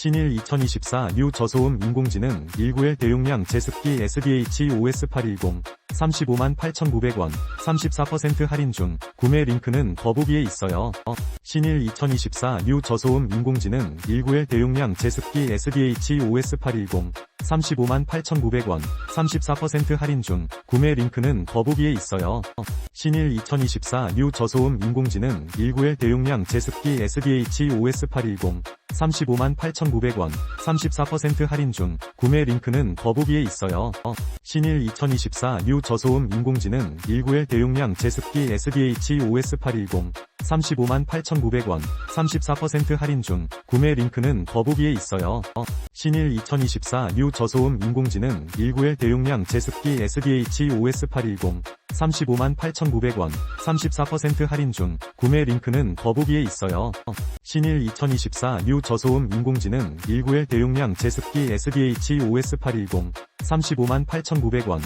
신일 2024 뉴 저소음 인공지능 191 대용량 제습기 SDH-OS810 35만 8,900원 34% 할인 중 구매 링크는 더보기에 있어요. 어, 신일 2024 뉴 저소음 인공지능 191 대용량 제습기 SDH-OS810 35만 8,900원 34% 할인 중 구매 링크는 더보기에 있어요. 어, 신일 2024 뉴 저소음 인공지능 191 대용량 제습기 SDH-OS810 35만 8,900원 34% 할인 중 구매 링크는 더보기에 있어요. 어, 신일 2024 뉴 저소음 인공지능 191 대용량 제습기 SDH-OS810 35만 8,900원 34% 할인 중 구매 링크는 더보기에 있어요. 어, 신일 2024 뉴 저소음 인공지능 191 대용량 제습기 SDH-OS810 35만 8,900원 34% 할인 중 구매 링크는 더보기에 있어요. 어, 신일 2024 뉴 저소음 인공지능 191 대용량 제습기 SDH-OS810 35만 8,900원